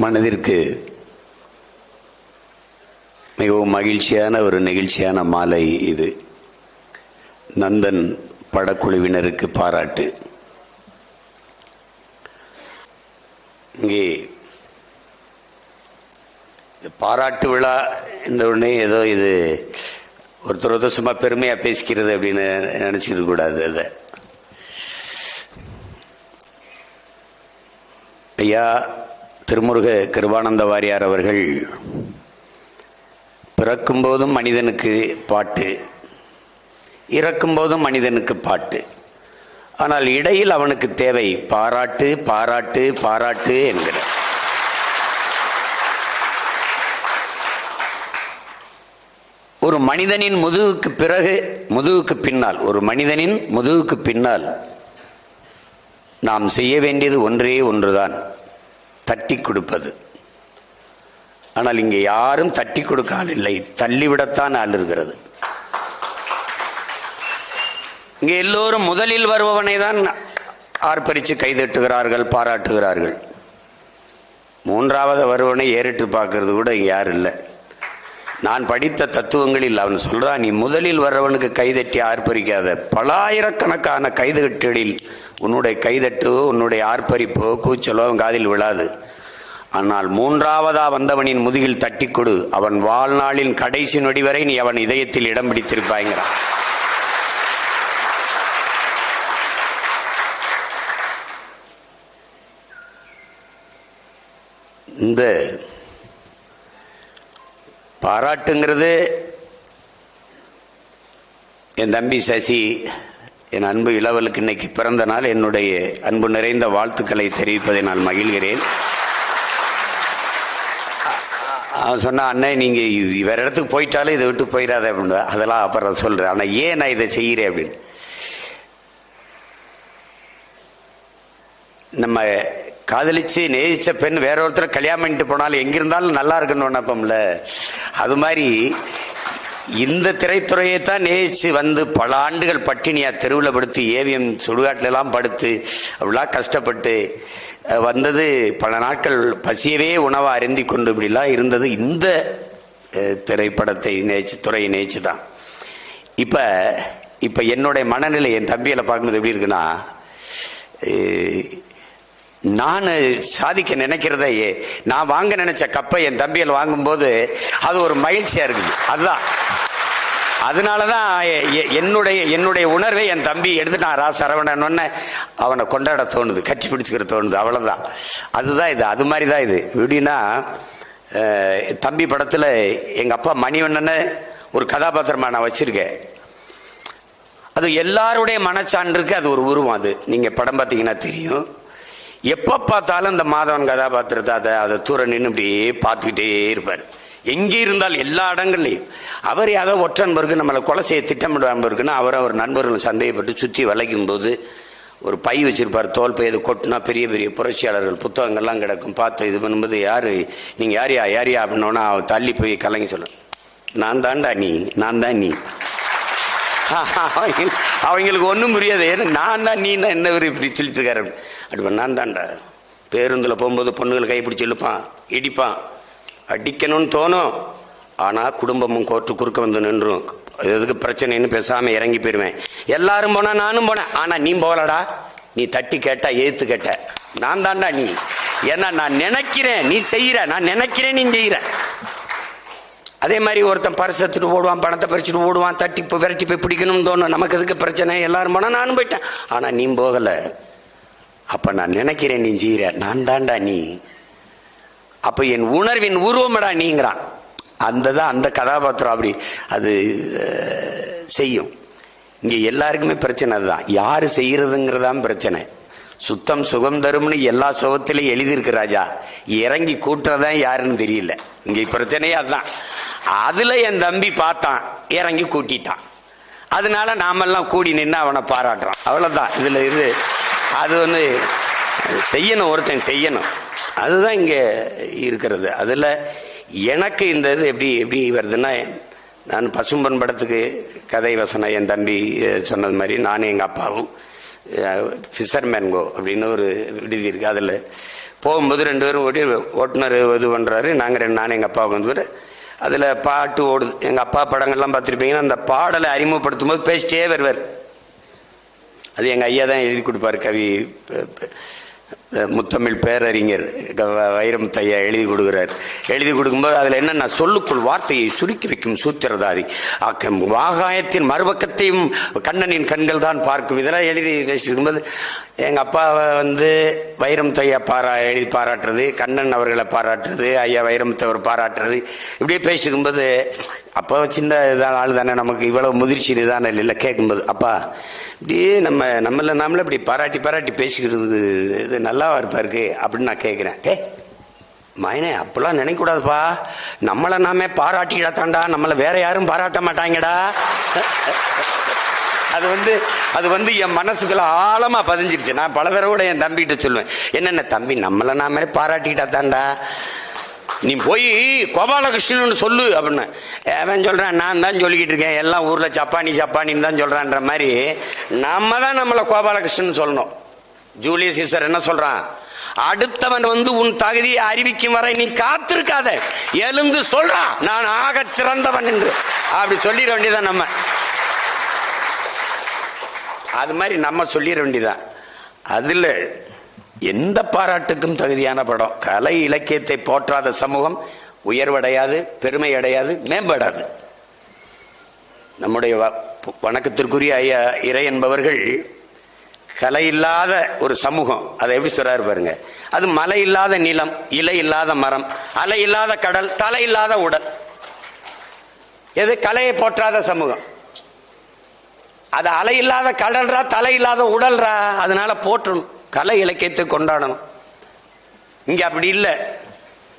மனதிற்கு மிகவும் மகிழ்ச்சியான ஒரு நெகிழ்ச்சியான மாலை இது. நந்தன் படக்குழுவினருக்கு பாராட்டு. இங்கே இந்த பாராட்டு விழா இந்த உடனே ஏதோ இது ஒருத்தர் ஒருத்தர் சும்மா பெருமையாக பேசிக்கிறது அப்படின்னு நினச்சிக்க கூடாது அதை. ஐயா திருமுருக கிருபானந்த வாரியார் அவர்கள் பிறக்கும்போதும் மனிதனுக்கு பாட்டு இறக்கும்போதும் மனிதனுக்கு பாட்டு. ஆனால் இடையில் அவனுக்கு தேவை பாராட்டு பாராட்டு பாராட்டு என்கிற. ஒரு மனிதனின் முதுகுக்கு பிறகு முதுகுக்கு பின்னால் ஒரு மனிதனின் முதுகுக்கு பின்னால் நாம் செய்ய வேண்டியது ஒன்றே ஒன்றுதான். தட்டி கொடுப்பது. ஆனால் இங்கே யாரும் தட்டி கொடுக்க ஆள் இல்லை தள்ளிவிடத்தான் ஆள் இருக்கிறது. இங்கே எல்லோரும் முதலில் வருபவனை தான் ஆர்ப்பரித்து கைதட்டுகிறார்கள் பாராட்டுகிறார்கள். மூன்றாவது வருவனை ஏறிட்டு பார்க்கறது கூட இங்கே யாரும் இல்லை. நான் படித்த தத்துவங்களில் அவன் சொல்றான் நீ முதலில் வர்றவனுக்கு கைதட்டி ஆர்ப்பரிக்காத. பலாயிரக்கணக்கான கைதுகட்டுகளில் உன்னுடைய கைதட்டோ உன்னுடைய ஆர்ப்பரிப்போ கூச்சலோ அவன் காதில் விழாது. ஆனால் மூன்றாவதா வந்தவனின் முதுகில் தட்டி கொடு. அவன் வாழ்நாளின் கடைசி நொடி வரை நீ அவன் இதயத்தில் இடம் பிடித்திருப்பாய்கிறான் இந்த பாராட்டுங்கிறது என் தம்பி சசி என் அன்பு இளவலுக்கு இன்னைக்கு பிறந்த நாள். என்னுடைய அன்பு நிறைந்த வாழ்த்துக்களை தெரிவிப்பதை நான் மகிழ்கிறேன். அவன் சொன்ன அண்ணன் நீங்கள் வேற இடத்துக்கு போயிட்டாலும் இதை விட்டு போயிடாத அப்படின்னு அதெல்லாம் அப்புறம் சொல்கிறேன் ஆனால் ஏன் நான் இதை செய்கிறேன் அப்படின்னு. நம்ம காதலிச்சு நேசித்த பெண் வேற ஒருத்தர் கல்யாணம் பண்ணிட்டு போனாலும் எங்கிருந்தாலும் நல்லா இருக்குன்னு நினைப்போம்ல அது மாதிரி இந்த திரைத்துறையை தான் நேசித்து வந்து பல ஆண்டுகள் பட்டினியா தெருவில் படுத்து ஏவிஎம் சுடுகாட்டிலெல்லாம் படுத்து அப்படிலாம் கஷ்டப்பட்டு வந்தது பல நாட்கள் பசியவே உணவை அருந்தி கொண்டு இப்படிலாம் இருந்தது. இந்த திரைப்படத்தை நேச்சு துறையை நேச்சு தான் இப்போ இப்போ என்னுடைய மனநிலை என் தம்பியில் பார்க்கும்போது எப்படி இருக்குன்னா நான் சாதிக்க நினைக்கிறத நான் வாங்க நினைச்ச கப்பை என் தம்பியில் வாங்கும்போது அது ஒரு மகிழ்ச்சியா இருக்குது. அதுதான். அதனாலதான் எ- என்னுடைய என்னுடைய உணர்வை என் தம்பி எடுத்துட்டான் ரா சரவணன் அவனை கொண்டாட தோணுது கட்டி பிடிச்சிக்கிற தோணுது அவ்வளவுதான். அதுதான் இது அது மாதிரி தான் இது. எப்படின்னா தம்பி படத்துல எங்க அப்பா மணிவண்ணனை ஒரு கதாபாத்திரமா நான் வச்சிருக்கேன். அது எல்லாருடைய மனச்சான்றுக்கு அது ஒரு உருவம் அது. நீங்க படம் பார்த்தீங்கன்னா தெரியும். எப்ப பார்த்தாலும் இந்த மாதவன் கதாபாத்திரத்தை அதை அதை தூர நின்று இப்படியே பார்த்துக்கிட்டே இருப்பார். எங்கே இருந்தால் எல்லா இடங்கள்லையும். அவர் யாரோ ஒற்றன்பருக்கு நம்மளை கொலை செய்ய திட்டமிடாமல் இருக்குன்னா அவர் அவர் நண்பர்கள் சந்தேகப்பட்டு சுற்றி வளைக்கும் போது ஒரு பை வச்சிருப்பார். தோல் பை இது கொட்டினா பெரிய பெரிய புரட்சியாளர்கள் புத்தகங்கள்லாம் கிடக்கும். பார்த்து இது பண்ணும்போது யார்? நீங்கள் யாரியா? யாரியா? அப்படின்னோன்னா அவன் தள்ளி போய் கலங்கி சொல்ல நான் தான்டா நீ. நான் தான் நீ. அவங்களுக்கு ஒன்றும் புரியாது. ஏன்னா நான் தான் நீ என்ன இவர் இப்படி சொல்லிட்டு இருக்காரு அப்படி. நான் தான்டா பேருந்தில் போகும்போது பொண்ணுகள் கைப்பிடிச்சு இழுப்பான் இடிப்பான். அடிக்கணும்னு தோணும். ஆனால் குடும்பமும் கோர்ட்டு குறுக்க வந்து நின்றும். எதுக்கு பிரச்சனைன்னு பேசாமல் இறங்கி போயிடுவேன் எல்லாரும் போனால் நானும் போனேன். ஆனால் நீ போகலடா. நீ தட்டி கேட்டா எழுத்து கேட்ட. நான் தான்டா நீ. ஏன்னா நான் நினைக்கிறேன். நீ செய்கிற நான் நினைக்கிறேன் நீ செய்கிற அதே மாதிரி ஒருத்தன் பரிசு எடுத்துட்டு ஓடுவான் பணத்தை பறிச்சுட்டு ஓடுவான் தட்டி இப்போ விரட்டி போய் பிடிக்கணும்னு தோணும். நமக்கு எதுக்கு பிரச்சனை? எல்லாரும் போனால் நானும் போயிட்டேன். ஆனால் நீ போகலை. அப்போ நான் நினைக்கிறேன் நீ ஜீரை நான் தான்டா நீ. அப்போ என் உணர்வின் உருவமடா நீங்கிறான். அந்த தான் அந்த கதாபாத்திரம் அப்படி அது செய்யும். இங்கே எல்லாருக்குமே பிரச்சனை அதுதான். யார் செய்கிறதுங்கிறதான் பிரச்சனை. சுத்தம் சுகம் தரும்னு எல்லா சுகத்திலையும் எழுதியிருக்கு ராஜா. இறங்கி கூட்டுறதான் யாருன்னு தெரியல. இங்கே பிரச்சனையே அதுதான். அதில் என் தம்பி பார்த்தான். இறங்கி கூட்டிட்டான். அதனால நாமெல்லாம் கூடி நின்று அவனை பாராட்டுறான் அவ்வளோதான் இதில் இது அது வந்து செய்யணும் ஒருத்தன் செய்யணும். அதுதான் இங்கே இருக்கிறது. அதில் எனக்கு இந்த இது எப்படி எப்படி வருதுன்னா நான் பசும்பன் படத்துக்கு கதை வசனம் என் தம்பி சொன்னது மாதிரி நானும் எங்கள் அப்பாவும் ஃபிஷர்மேன்கோ அப்படின்னு ஒரு விடுதி இருக்குது அதில் போகும்போது ரெண்டு பேரும் ஓடி ஓட்டுநர் இது பண்ணுறாரு நாங்கள் ரெண்டு நானும் எங்கள் அப்பாவுக்கு வந்து அதில் பாட்டு ஓடுது. எங்கள் அப்பா படங்கள்லாம் பார்த்துருப்பீங்கன்னா அந்த பாடலை அறிமுகப்படுத்தும் போது பேசிட்டே வருவார். அது எங்கள் ஐயா தான் எழுதி கொடுப்பார் கவி முத்தமிழ் பேரறிஞர் க- வைரமுத்து எழுதி கொடுக்குறார். எழுதி கொடுக்கும்போது அதில் என்னென்ன சொல்லுக்குள் வார்த்தையை சுருக்கி வைக்கும் சூத்திரதாரி. அக்கம் வாகாயத்தின் மறுபக்கத்தையும் கண்ணனின் கண்கள் தான் பார்க்கும். இதெல்லாம் எழுதி வச்சிருக்கும்போது எங்கள் அப்பாவை வந்து வைரமுத்து பாரா எழுதி பாராட்டுறது கண்ணன் அவர்களை பாராட்டுறது ஐயா வைரமுத்து அவர் பாராட்டுறது. இப்படியே பேசிக்கும்போது அப்போ சின்ன இதான ஆள் தானே நமக்கு இவ்வளோ முதிர்ச்சி இதுதானே இல்லை கேட்கும்போது அப்பா இப்படியே நம்ம நம்மள நாமளே இப்படி பாராட்டி பாராட்டி பேசிக்கிறது இது நல்லாவா இருப்பாருக்கு அப்படின்னு நான் கேட்குறேன் டே மயனே அப்பெல்லாம் நினைக்கக்கூடாதுப்பா. நம்மளை நாமே பாராட்டிக்கிடத்தாண்டா. நம்மளை வேற யாரும் பாராட்ட மாட்டாங்கடா. அது வந்து அது வந்து என் மனசுக்குள்ள ஆழமாக பதிஞ்சிருச்சு. நான் பல பேரோட என் தம்பிகிட்ட சொல்லுவேன். என்னென்ன தம்பி நம்மளை நாமே பாராட்டிக்கிட்டாத்தான்டா நீ போய் கோபாலகிருஷ்ணன் சொல்லு அப்படின்னு. அவன் சொல்கிறான் நான் தான் சொல்லிக்கிட்டு இருக்கேன். எல்லாம் ஊரில் சப்பானி சப்பானின்னு தான் சொல்கிறான்ற மாதிரி. நம்ம தான் நம்மளை கோபாலகிருஷ்ணன் சொல்லணும். ஜூலியஸ் சீசர் என்ன சொல்றான்? அடுத்தவன் வந்து உன் தகுதியை அறிவிக்கும் வரை நீ காத்திருக்காத. எழுந்து சொல்றான் நான் ஆகச் சிறந்தவன் என்று. அப்படி சொல்லிட வேண்டியதான் நம்ம. அது மாதிரி நம்ம சொல்லிட வேண்டியதான் அதுல எந்த பாராட்டுக்கும் தகுதியான படம். கலை இலக்கியத்தை போற்றாத சமூகம் உயர்வடையாது பெருமை அடையாது மேம்படாது. நம்முடைய வ- வணக்கத்திற்குரிய ஐயா இறை என்பவர்கள் கலை இல்லாத ஒரு சமூகம். அதை எப்படி சொல்றாரு பாருங்க. அது மலை இல்லாத நிலம் இலை இல்லாத மரம் அலை இல்லாத கடல் தலை இல்லாத உடல். எது கலையை போற்றாத சமூகம். அது அலை இல்லாத கடல்ரா தலை இல்லாத உடல்ரா? அதனால போற்றணும். கலை இலக்கியத்தை கொண்டாடணும். இங்க அப்படி இல்லை.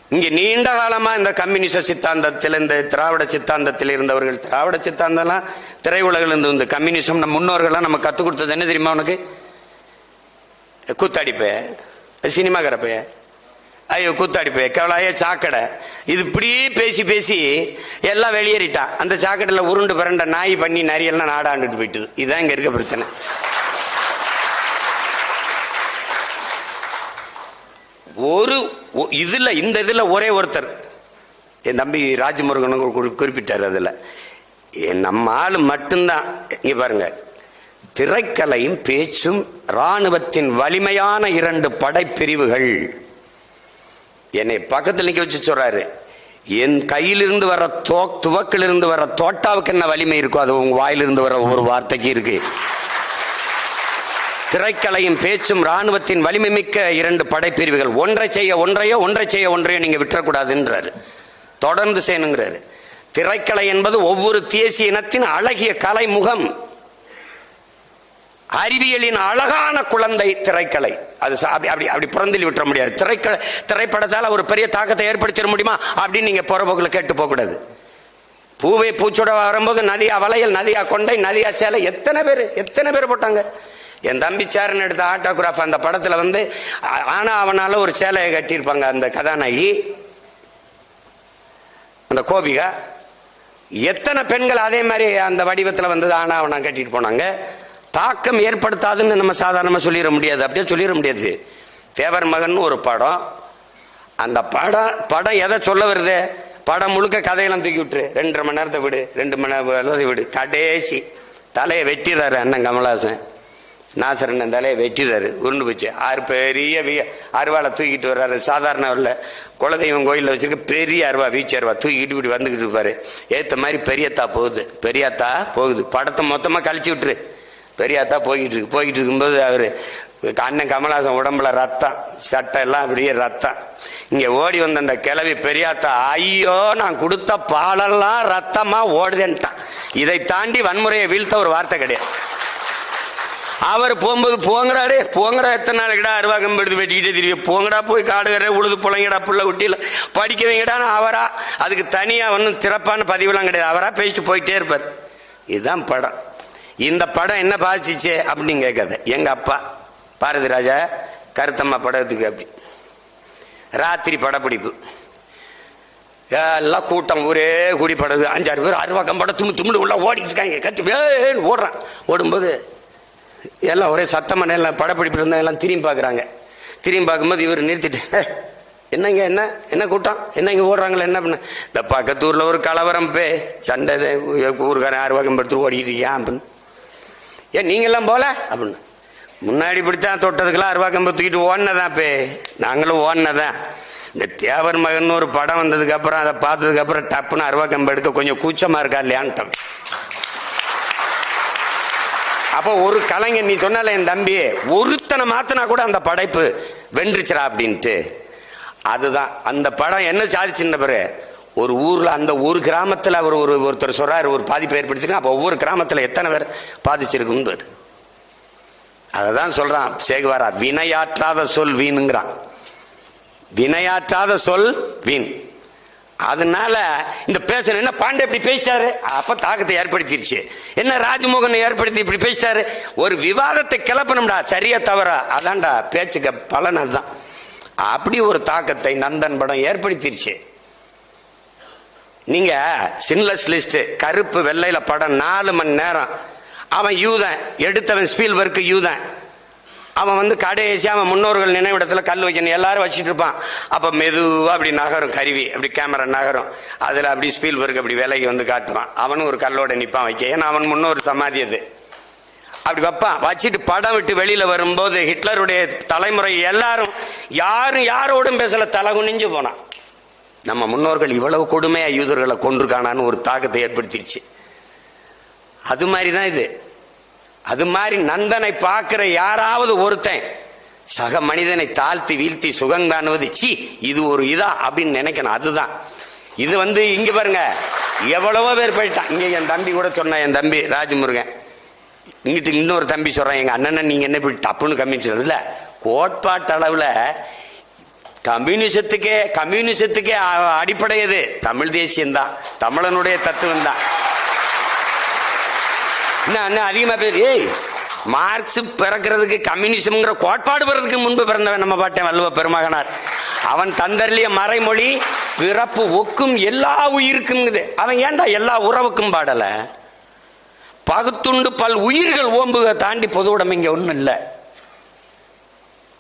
இங்க நீண்ட காலமா இந்த கம்யூனிச சித்தாந்தத்தில் இந்த திராவிட சித்தாந்தத்தில் இருந்தவர்கள் திராவிட சித்தாந்தம்லாம் திரையுலகில் இருந்து இந்த கம்யூனிசம் நம்ம முன்னோர்கள்லாம் நம்ம கற்றுக் கொடுத்தது என்ன தெரியுமா உனக்கு? கூத்தாடிப்பே சினிமாக்காரப்பே. ஐயோ கூத்தாடிப்பே கவலாய சாக்கடை. இது இப்படியே பேசி பேசி எல்லாம் வெளியேறிட்டான். அந்த சாக்கடையில் உருண்டு பிறண்ட நாய் பண்ணி நரியெல்லாம் நாடாண்டுட்டு போயிட்டுது. இதுதான் இங்கே இருக்க பிரச்சனை. ஒரு ஒ- இந்த இதில் ஒரே ஒருத்தர். என் தம்பி ராஜமுருகன் குறிப்பிட்டார் அதில். என் நம்ம ஆள் மட்டும்தான். இங்கே பாருங்கள் திரைக்கலையும் பேச்சும் ராணுவத்தின் வலிமையான இரண்டு படைப்பிரிவுகள். என்னை பக்கத்தில் நிக்க வச்சு சொல்றாரு. என் கையிலிருந்து வர தோ துவக்கிலிருந்து வர தோட்டாவுக்கு என்ன வலிமை இருக்கோ அது உங்க வாயிலிருந்து வர ஒரு வார்த்தைக்கு இருக்கு. திரைக்கலையும் பேச்சும் ராணுவத்தின் வலிமை மிக்க இரண்டு படைப்பிரிவுகள். ஒன்றை செய்ய ஒன்றையோ ஒன்றை செய்ய ஒன்றையோ நீங்க விட்டுறக்கூடாதுன்றாரு. தொடர்ந்து செய்யணுங்கிறாரு. திரைக்கலை என்பது ஒவ்வொரு தேசிய இனத்தின் அழகிய கலை முகம் அறிவியலின் அழகான குழந்தை திரைக்கலை. அது அப்படி அப்படி புறந்தில் விட்டுற முடியாது. திரைக்கலை திரைப்படத்தால் ஒரு பெரிய தாக்கத்தை ஏற்படுத்திட முடியுமா? அப்படின்னு நீங்கள் புறப்போக்கில் கேட்டு போகக்கூடாது பூவை பூச்சோட வரும்போது நதியா வளையல் நதியா கொண்டை நதியா சேலை எத்தனை பேர் எத்தனை பேர் போட்டாங்க? என் தம்பி சேரன் எடுத்த ஆட்டோகிராஃப் அந்த படத்தில் வந்து ஆனா அவனால ஒரு சேலையை கட்டியிருப்பாங்க அந்த கதாநாயகி. அந்த கோபிகா. எத்தனை பெண்கள் அதே மாதிரி அந்த வடிவத்தில் வந்தது ஆனா அவனா கட்டிட்டு போனாங்க. தாக்கம் ஏற்படுத்தாதுன்னு நம்ம சாதாரணமாக சொல்லிட முடியாது. அப்படியே சொல்லிட முடியாது. தேவர் மகன் ஒரு படம். அந்த படம் படம் எதை சொல்ல வருது? படம் முழுக்க கதையெல்லாம் தூக்கி விட்டுரு. ரெண்டரை மணி நேரத்தை விடு. ரெண்டு மணி நேரத்தை விடு. கடைசி. தலையை வெட்டிடுறாரு அண்ணன் கமலாசன் நாசரண்ணன் தலையை வெட்டிடுறாரு. உருண்டு போச்சு. ஆறு பெரிய வீ அருவாளை தூக்கிட்டு வர்றாரு. சாதாரண இல்ல குலதெய்வம் கோயிலில் வச்சிருக்க பெரிய அருவா வீச்சு அருவா. தூக்கிட்டு இப்படி வந்துக்கிட்டு இருப்பாரு. ஏற்ற மாதிரி பெரியத்தா போகுது. பெரியத்தா போகுது. படத்தை மொத்தமாக கழிச்சு விட்டுரு. பெரியாத்தா போய்கிட்டு இருக்கு போய்கிட்டு இருக்கும்போது அவர் அண்ணன் கமலாசன் உடம்புல ரத்தம் சட்டை எல்லாம் அப்படியே ரத்தம். இங்கே ஓடி வந்த அந்த கிளவி பெரியாத்தா ஐயோ நான் கொடுத்த பாலெல்லாம் ரத்தமாக ஓடுதேன்ட்டான். இதை தாண்டி வன்முறையை வீழ்த்த ஒரு வார்த்தை கிடையாது. அவர் போகும்போது போங்கடாடே போங்கடா எத்தனை நாளைக்குடா அருவா கம்பு எடுத்து வெட்டிக்கிட்டே தெரியும் போங்கடா போய் காடு உழுது புழைங்கடா புள்ள குட்டியில். படிக்க வைங்கடான்னு அவரா. அதுக்கு தனியாக ஒன்றும் திறப்பான பதிவுலாம் கிடையாது. அவராக பேசிட்டு போயிட்டே இருப்பார். இதுதான் படம். இந்த படம் என்ன பாதிச்சிச்சு அப்படின்னு கேட்காத எங்க அப்பா பாரதி ராஜா கருத்தம்மா படத்துக்கு அப்படி. ராத்திரி படப்பிடிப்பு. எல்லாம் கூட்டம் ஊரே கூடி படகு அஞ்சாறு பேர் அருவாக்கம் படம் தும்மு தும்முடு உள்ள ஓடிக்கிட்டு இருக்காங்க. கத்தி ஓடுறான். ஓடும்போது எல்லாம் ஒரே சத்தமாக எல்லாம் படப்பிடிப்பு இருந்தால் எல்லாம் திரும்பி பார்க்குறாங்க. திரும்பி பார்க்கும்போது இவர் நிறுத்திட்டு என்னங்க என்ன என்ன கூட்டம்? என்ன இங்கே ஓடுறாங்களே என்ன பண்ண? இந்த பக்கத்து ஊரில் ஒரு கலவரம் பே. சண்டை ஊருக்காரன் ஆறு வாக்கம் படுத்து ஓடிக்கிட்டு இருக்கியா அப்படின்னு ஏன் நீங்கெல்லாம் போல? அப்படின்னு. முன்னாடி இப்படித்தான் தொட்டதுக்கெல்லாம் அருவா கம்பு தூக்கிட்டு ஓடினதான் பே நாங்களும் ஓடினதான். இந்த தேவர் மகன் ஒரு படம் வந்ததுக்கு அப்புறம் அதை பார்த்ததுக்கு அப்புறம் டப்புன்னு அருவாக்கம்பு எடுக்க கொஞ்சம் கூச்சமா இருக்கா இல்லையான்ட்டு அப்போ ஒரு கலைஞன் நீ சொன்னால என் தம்பி ஒருத்தனை மாத்தினா கூட அந்த படைப்பு வென்றுச்சுடா அப்படின்ட்டு. அதுதான். அந்த படம் என்ன சாதிச்சுன்ன பிறகு ஒரு ஊரில் அந்த ஒரு கிராமத்தில் அவர் ஒரு ஒருத்தர் சொல்கிறார் ஒரு பாதிப்பு ஏற்படுத்திருக்கா அப்போ ஒவ்வொரு கிராமத்தில் எத்தனை பேர் பாதிச்சிருக்குன்னு அதை தான் சொல்கிறான் சேகுவாரா வினையாற்றாத சொல் வீணுங்கிறான் வினையாற்றாத சொல் வீண். அதனால இந்த பேசணும். என்ன பாண்டே இப்படி பேசிட்டாரு? அப்ப தாக்கத்தை ஏற்படுத்திருச்சு. என்ன ராஜ்மோகன் ஏற்படுத்தி இப்படி பேசிட்டாரு? ஒரு விவாதத்தை கிளப்பணும்டா சரியா தவறா? அதான்டா பேச்சுக்க பலன் அதுதான். அப்படி ஒரு தாக்கத்தை நந்தன் படம் ஏற்படுத்திருச்சு. நீங்க சின்லஸ் லிஸ்ட் கருப்பு வெள்ளையில படம் நாலு மணி நேரம். அவன் யூதன் எடுத்தவன் ஸ்பீல் ஒர்க்கு யூதன். அவன் வந்து கடைசி அவன் முன்னோர்கள் நினைவிடத்துல கல் வைக்கணும். எல்லாரும் வச்சுட்டு இருப்பான். அப்ப மெதுவா அப்படி நகரும் கருவி அப்படி கேமரா நகரும். அதுல அப்படி ஸ்பீல் ஒர்க் அப்படி விலைக்கு வந்து காட்டுவான். அவனும் ஒரு கல்லோட நிப்பான் வைக்க. ஏன்னா அவன் முன்னோர் சமாதி அது. அப்படி வைப்பான். வச்சுட்டு படம் விட்டு வெளியில வரும்போது ஹிட்லருடைய தலைமுறை எல்லாரும் யாரும் யாரோடும் பேசல தலை குனிஞ்சு போனான். நம்ம முன்னோர்கள் இவ்வளவு கொடுமையாக யூதர்களை கொண்டிருக்கானான்னு ஒரு தாக்கத்தை ஏற்படுத்திடுச்சு அது மாதிரி தான் இது. அது மாதிரி நந்தனை பார்க்கிற யாராவது ஒருத்தன் சக மனிதனை தாழ்த்தி வீழ்த்தி சுகம் சி இது ஒரு இதா அப்படின்னு நினைக்கணும். அதுதான். இது வந்து இங்க பாருங்க எவ்வளவோ பேர் போயிட்டான். இங்க என் தம்பி கூட சொன்னான் என் தம்பி ராஜமுருகன். இங்கிட்டு இன்னொரு தம்பி சொல்றான் எங்க அண்ணனை நீங்க என்ன இப்படி டப்புன்னு கம்மின்னு சொல்லல கோட்பாட்டு அளவுல கம்யூனிசத்துக்கே கம்யூனிசத்துக்கே அடிப்படை எது? தமிழ் தேசியம் தான் தமிழனுடைய தத்துவம் தான் என்ன அண்ணன் அதிகமா பேர்? ஏய் மார்க்ஸ் பிறக்கிறதுக்கு கம்யூனிசம்ங்கிற கோட்பாடு பிறதுக்கு முன்பு பிறந்தவன் நம்ம பாட்டேன் வல்லுவ பெருமகனார். அவன் தந்தர்லிய மறைமொழி பிறப்பு ஒக்கும் எல்லா உயிருக்கும் அவன் ஏன்டா எல்லா உறவுக்கும் பாடலை? பகுத்துண்டு பல் உயிர்கள் ஓம்புக தாண்டி பொது உடம்பு இங்கே ஒன்றும் இல்லை.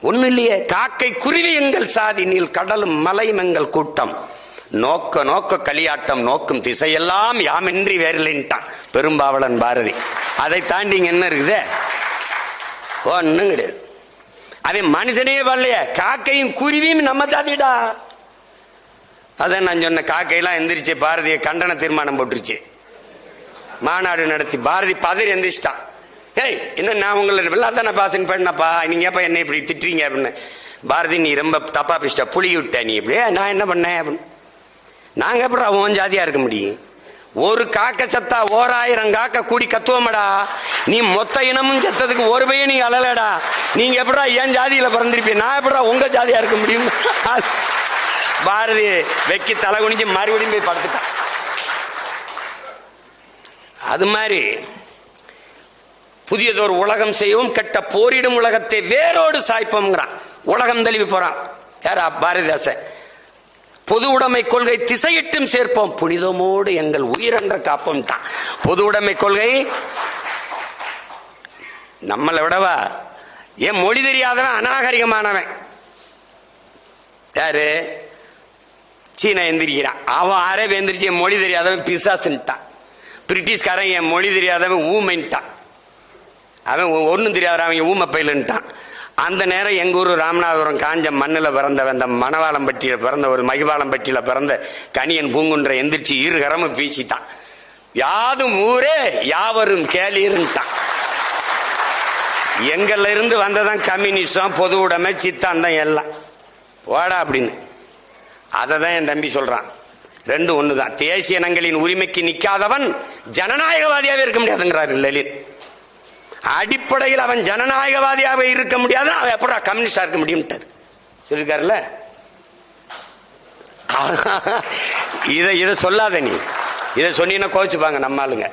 ஒண்ணு இல்லையே காக்கை குருவி எங்கள் சாதி நீல் கடலும் மலையும் எங்கள் கூட்டம். நோக்க நோக்க களியாட்டம் நோக்கும் திசையெல்லாம் யாமின்றி வேறில்லைன்ட்டான் பெரும்பாவளன் பாரதி. அதை தாண்டி இங்க என்ன இருக்குது? ஒன்றும் கிடையாது. அவன் மனுஷனே வரலையே காக்கையும் குருவியும் நம்ம சாதிடா. அதான் நான் சொன்ன காக்கையெல்லாம் எந்திரிச்சு பாரதிய கண்டன தீர்மானம் போட்டுருச்சு. மாநாடு நடத்தி பாரதி பதறி எந்திரிச்சிட்டான். ஏய் இன்னும் நான் உங்களை வெள்ளாதான பாசன் பண்ணப்பா? நீங்க ஏப்பா என்ன இப்படி திட்டுறீங்க அப்படின்னு. பாரதி நீ ரொம்ப தப்பா பேசிட்ட புளி விட்ட நீ இப்படி. நான் என்ன பண்ணேன் அப்படின்னு. நாங்க எப்படி அவன் ஜாதியா இருக்க முடியும்? ஒரு காக்க சத்தா ஓராயிரம் காக்க கூடி கத்துவோமடா? நீ மொத்த இனமும் செத்ததுக்கு ஒரு பையன் நீ அழலடா. நீங்க எப்படா என் ஜாதியில பிறந்திருப்பீங்க? நான் எப்படா உங்க ஜாதியா இருக்க முடியும்? பாரதி வெக்கி தலை குனிஞ்சு மறுபடியும் போய் படுத்துட்டான் அது மாதிரி புதியதொரு உலகம் செய்யவும் கெட்ட போரிடும் உலகத்தை வேரோடு சாய்ப்போம்ங்கிறான். உலகம் தழுவி போறான். யாரா? பாரதிதாசன் பொது உடைமை கொள்கை திசையிட்டும் சேர்ப்போம். புனிதமோடு எங்கள் உயிரென்ற காப்போம் தான். பொது உடைமை கொள்கை நம்மளை விடவா? ஏன் மொழி தெரியாதவன் அநாகரிகமானவன். யாரு? சீனா எந்திரிக்கிறான். அவன் அரேப் எந்திரிச்சு என் மொழி தெரியாதவன் பிசாசுன்ட்டான். பிரிட்டிஷ்காரன் என் மொழி தெரியாதவன் ஊமைன்ட்டான். அவன் ஒன்றும் தெரியாத அவங்க ஊமை பயிலுன்ட்டான் அந்த நேரம் எங்கள் ஊர் ராமநாதபுரம் காஞ்ச மண்ணில் பிறந்தவன் அந்த மணவாளம்பட்டியில் பிறந்த ஒரு மகிவாளம்பட்டியில் பிறந்த கனியன் பூங்குன்ற எந்திரிச்சு இரு கரமும் வீசிட்டான். யாதும் ஊரே யாவரும் கேளீருன்ட்டான். எங்கள்ல இருந்து வந்ததான் கம்யூனிஸ்டம் பொது உடைமை சித்தாந்தம் எல்லாம். போடா அப்படின்னு. அதை தான் என் தம்பி சொல்றான். ரெண்டு தான் தேசிய இனங்களின் உரிமைக்கு நிற்காதவன் ஜனநாயகவாதியாகவே இருக்க முடியாதுங்கிறார் லலித். அடிப்படையில் அவன் ஜனநாயகவாதியாக இருக்க முடியாது அவன் எப்படா கம்யூனிஸ்டா இருக்க முடியும்ட்டார் சொல்லியிருக்காருல்ல இதை இதை சொல்லாத நீ. இதை சொன்னீங்கன்னா கோச்சுப்பாங்க நம்ம ஆளுங்க.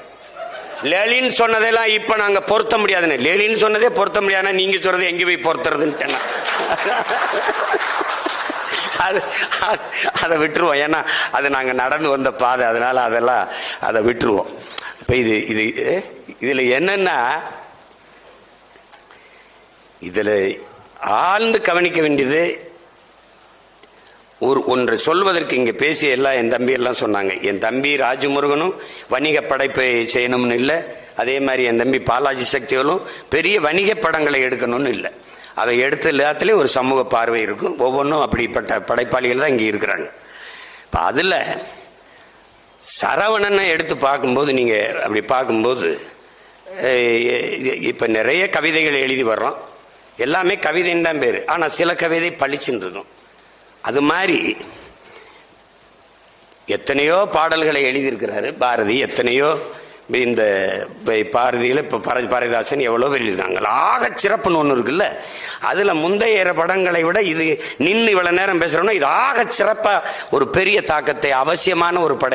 லெலின் சொன்னதெல்லாம் இப்ப நாங்க பொருத்த முடியாதுன்னு. லெலின் சொன்னதே பொருத்த முடியாதுன்னா நீங்க சொல்றது எங்க போய் பொருத்துறதுன்னு அது அது- அதை விட்டுருவோம். ஏன்னா அது நாங்க நடந்து வந்த பாதை. அதனால அதெல்லாம் அதை விட்டுருவோம். இப்ப இது இது இதுல என்னன்னா இதில் ஆழ்ந்து கவனிக்க வேண்டியது ஒரு ஒன்று சொல்வதற்கு இங்கே பேசிய எல்லாம் என் தம்பி எல்லாம் சொன்னாங்க. என் தம்பி ராஜமுருகனும் வணிக படைப்பை செய்யணும்னு இல்லை அதே மாதிரி என் தம்பி பாலாஜி சக்திகளும் பெரிய வணிக படங்களை எடுக்கணும்னு இல்லை. அதை எடுத்த எல்லாத்துலேயும் ஒரு சமூக பார்வை இருக்கும். ஒவ்வொன்றும் அப்படிப்பட்ட படைப்பாளிகள் தான் இங்கே இருக்கிறாங்க. இப்போ அதில் சரவணனை எடுத்து பார்க்கும்போது நீங்கள் அப்படி பார்க்கும்போது இப்போ நிறைய கவிதைகள் எழுதி வர்றோம். எல்லாமே கவிதைன்னு தான் பேர். ஆனால் சில கவிதை பளிச்சுன்னு இருக்கும் அது மாதிரி எத்தனையோ பாடல்களை எழுதியிருக்கிறாரு. பாரதி எத்தனையோ இந்த பாரதியில் இப்போ பர பாரதிதாசன் எவ்வளோ எழுதியிருக்காங்க. ஆக சிறப்புன்னு ஒன்று இருக்குல்ல. அதில் முந்தைய படங்களை விட இது நின்று இவ்வளோ நேரம் பேசுகிறோம்னா இது ஆக சிறப்பாக ஒரு பெரிய தாக்கத்தை அவசியமான ஒரு படை